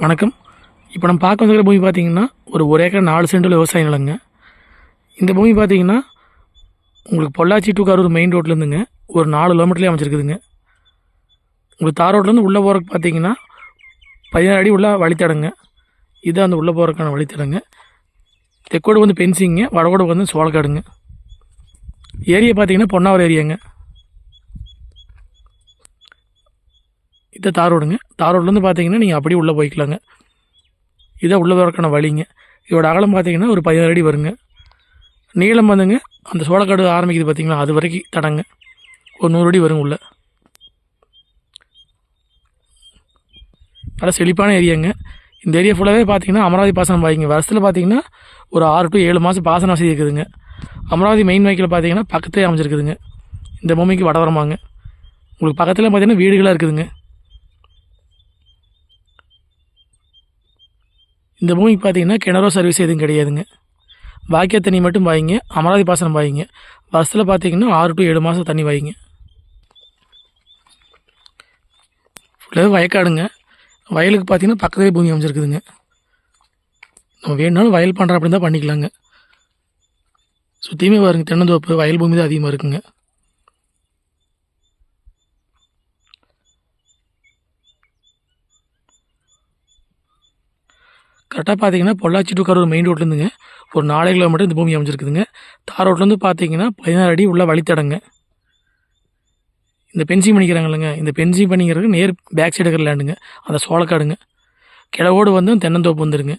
வணக்கம். இப்போ நம்ம பார்க்க வந்துக்கிற பூமி பார்த்தீங்கன்னா ஒரு ஒரு ஏக்கர் நாலு சென்டில் விவசாய நிலங்க. இந்த பூமி பார்த்தீங்கன்னா உங்களுக்கு பொள்ளாச்சி டு கரூர் மெயின் ரோட்லேருந்துங்க ஒரு நாலு கிலோமீட்டர்லேயே அமைச்சிருக்குதுங்க உங்களுக்கு தார் ரோட்லேருந்து உள்ளே போகிறக்கு பார்த்தீங்கன்னா பதினாறு அடி உள்ள வழித்தடங்க. இதுதான் அந்த உள்ளே போகிறதுக்கான வழித்தடங்க. தெக்கோடு வந்து பென்சிங்க வடகோடு வந்து சோளக்காடுங்க. ஏரியா பார்த்தீங்கன்னா பொன்னாவர் ஏரியாங்க. இது தார் ரோடுங்க. தார் ரோட்லேருந்து பார்த்தீங்கன்னா நீங்கள் அப்படியே உள்ளே போய்க்கலாங்க. இதான் உள்ளே வரக்கான வழிங்க. இதோட அகலம் பார்த்தீங்கன்னா ஒரு பதினாறு அடி வருங்க. நீளம் வந்துங்க. அந்த சோளக்காடு ஆரம்பிக்குது பார்த்தீங்களா அது வரைக்கும் தடங்க. ஒரு நூறு அடி வருங்க உள்ள. நல்லா செழிப்பான ஏரியாங்க. இந்த ஏரியா ஃபுல்லாகவே பார்த்தீங்கன்னா அமராவதி பாசனம் வாய்ங்க வருஷத்தில் பார்த்தீங்கன்னா ஒரு ஆறு டு ஏழு மாதம் பாசன வசதி இருக்குதுங்க. அமராவதி மெயின் வைக்கில் பார்த்தீங்கன்னா பக்கத்தே அமைஞ்சிருக்குதுங்க. இந்த பூமிக்கு வடவரமாங்க. உங்களுக்கு பக்கத்தில் பார்த்தீங்கன்னா வீடுகளாக இருக்குதுங்க. இந்த பூமிக்கு பார்த்தீங்கன்னா கிணறோ சர்வீஸ் எதுவும் கிடையாதுங்க. பாக்கிய தண்ணி மட்டும் பாய்ங்க அமராவதி பாசனம் பாய்ங்க. வருஷத்தில் பார்த்தீங்கன்னா ஆறு டு ஏழு மாதம் தண்ணி பாய்ங்க. ஃபுல்லாகவே வயக்காடுங்க. வயலுக்கு பார்த்தீங்கன்னா பக்கத்துலேயே பூமி அமைஞ்சிருக்குதுங்க. நம்ம வேணுனாலும் வயல் பண்ணுற அப்படின்னு தான் பண்ணிக்கலாங்க. சுற்றியுமே வருங்க தென்னந்தோப்பு வயல் பூமி தான் அதிகமாக இருக்குங்க. கரெக்டாக பார்த்தீங்கன்னா பொள்ளாச்சி டு கரூர் மெயின் ரோட்லேருந்துங்க ஒரு நாலு கிலோமீட்டர் இந்த பூமி அமைஞ்சிருக்குதுங்க. தார் ரோட்லேருந்து பார்த்தீங்கன்னா பதினாறு அடி உள்ள வழித்தடங்க. இந்த பென்சிங் பண்ணிக்கிறாங்க இல்லைங்க இந்த பென்சிங் பண்ணிக்கிறதுக்கு நேர் பேக் சைடு இருக்கிற லேண்டுங்க அந்த சோளக்காடுங்க. கிழவோடு வந்து தென்னந்தோப்பு வந்துடுங்க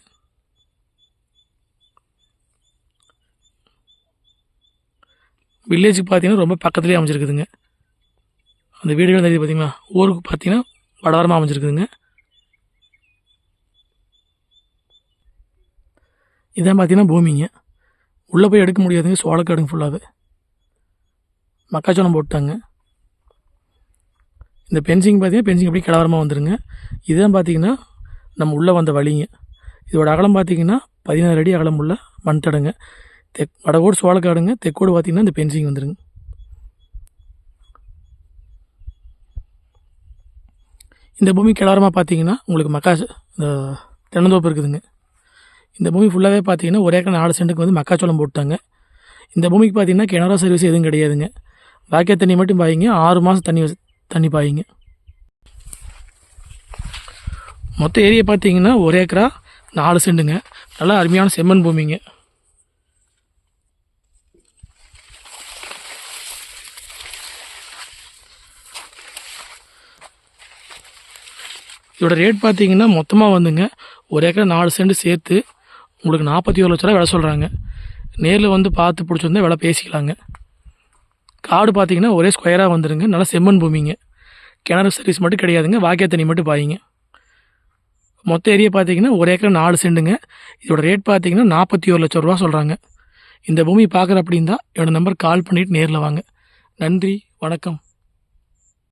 வில்லேஜுக்கு பார்த்தீங்கன்னா ரொம்ப பக்கத்துலேயே அமைஞ்சிருக்குதுங்க. அந்த வீடுகள் தெரியுது பார்த்தீங்களா ஊருக்கு பார்த்தீங்கன்னா வடவரமாக அமைஞ்சிருக்குதுங்க. இதான் பார்த்தீங்கன்னா பூமிங்க. உள்ளே போய் எடுக்க முடியாதுங்க சோளக்காடுங்க ஃபுல்லாகவே மக்காச்சோளம் போட்டாங்க. இந்த பென்சிங் பார்த்தீங்கன்னா பென்சிங் அப்படியே கிளவரமாக வந்துடுங்க இதுதான் பார்த்தீங்கன்னா நம்ம உள்ளே வந்த வழிங்க. இதோட அகலம் பார்த்தீங்கன்னா பதினாறு அடி அகலம் உள்ள மண் தடங்க. தெக் வடகோடு சோளக்காடுங்க தெக்கோடு பார்த்திங்கன்னா இந்த பென்சிங் வந்துருங்க. இந்த பூமி கிளாரமாக பார்த்தீங்கன்னா உங்களுக்கு மக்கா இந்த தென்னந்தோப்பு இருக்குதுங்க. இந்த பூமி ஃபுல்லாகவே பார்த்தீங்கன்னா ஒரே ஏக்கர் நாலு சென்ட்டுக்கு வந்து மக்காச்சோளம் போட்டாங்க. இந்த பூமிக்கு பார்த்தீங்கன்னா கிணறு சர்வீஸ் எதுவும் கிடையாதுங்க. பாக்கிய தண்ணி மட்டும் பாயிங்க. ஆறு மாதம் தண்ணி தண்ணி பாயிங்க. மொத்த ஏரியா பார்த்தீங்கன்னா ஒரு ஏக்கரா நாலு சென்டுங்க நல்லா அருமையான செம்மண் பூமிங்க. இதோட ரேட் பார்த்தீங்கன்னா மொத்தமாக வந்துங்க ஒரு ஏக்கர் நாலு சென்ட் சேர்த்து உங்களுக்கு நாற்பத்தி ஒரு லட்ச ரூபா விலை சொல்கிறாங்க நேரில் வந்து பார்த்து பிடிச்சிருந்தா விலை பேசிக்கலாங்க. காடு பார்த்தீங்கன்னா ஒரே ஸ்கொயராக வந்துடுங்க நல்லா செம்மண் பூமிங்க. கிணறு சர்வீஸ் மட்டும் கிடையாதுங்க. வாக்கிய தண்ணி மட்டும் பாயிங்க. மொத்த ஏரியா பார்த்தீங்கன்னா ஒரு ஏக்கர் நாலு செண்டுங்க. இதோட ரேட் பார்த்தீங்கன்னா நாற்பத்தி ஒரு லட்ச ரூபா சொல்கிறாங்க இந்த பூமி பார்க்குற அப்படின்னா என்னோடய நம்பர் கால் பண்ணிவிட்டு நேரில் வாங்க. நன்றி வணக்கம்.